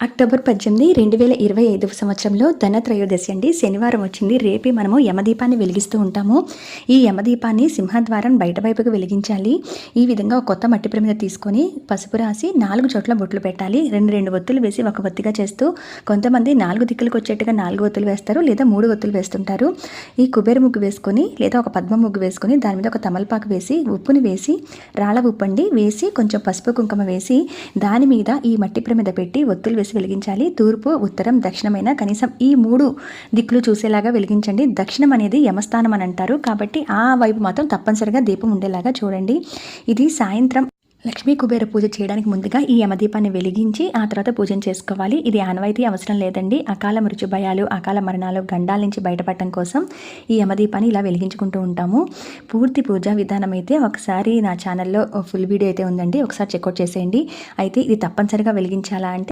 October పద్దెనిమిది రెండు వేల ఇరవై ఐదవ సంవత్సరంలో ధనత్రయోదశి అండి. శనివారం వచ్చింది. రేపే మనము యమదీపాన్ని వెలిగిస్తూ ఉంటాము. ఈ యమదీపాన్ని సింహద్వారం బయట వైపుకు వెలిగించాలి. ఈ విధంగా ఒక కొత్త మట్టి ప్రమిద తీసుకొని పసుపు రాసి నాలుగు చోట్ల బొట్లు పెట్టాలి. రెండు రెండు ఒత్తులు వేసి ఒక ఒత్తిగా చేస్తూ కొంతమంది నాలుగు దిక్కులకు వచ్చేట్టుగా నాలుగు ఒత్తులు వేస్తారు. లేదా మూడు ఒత్తులు వేస్తుంటారు. ఈ కుబేర ముగ్గు వేసుకొని లేదా ఒక పద్మ ముగ్గు వేసుకొని దాని మీద ఒక తమలపాకు వేసి ఉప్పుని వేసి రాళ్ళ ఉప్పండి వేసి కొంచెం పసుపు కుంకుమ వేసి దాని మీద ఈ మట్టి ప్రమిద పెట్టి ఒత్తులు వేసి వెలిగించాలి. తూర్పు ఉత్తరం దక్షిణమైన కనీసం ఈ మూడు దిక్కులు చూసేలాగా వెలిగించండి. దక్షిణం అనేది యమస్థానం అని అంటారు. కాబట్టి ఆ వైపు మాత్రం తప్పనిసరిగా దీపం ఉండేలాగా చూడండి. ఇది సాయంత్రం లక్ష్మీ కుబేర పూజ చేయడానికి ముందుగా ఈ యమదీపాన్ని వెలిగించి ఆ తర్వాత పూజను చేసుకోవాలి. ఇది ఆనవాయితీ అవసరం లేదండి. అకాల మృత్యు భయాలు అకాల మరణాలు గండాల నుంచి బయటపడటం కోసం ఈ యమదీపాన్ని ఇలా వెలిగించుకుంటూ ఉంటాము. పూర్తి పూజా విధానం అయితే ఒకసారి నా ఛానల్లో ఫుల్ వీడియో అయితే ఉందండి. ఒకసారి చెక్అవుట్ చేసేయండి. అయితే ఇది తప్పనిసరిగా వెలిగించాలా అంటే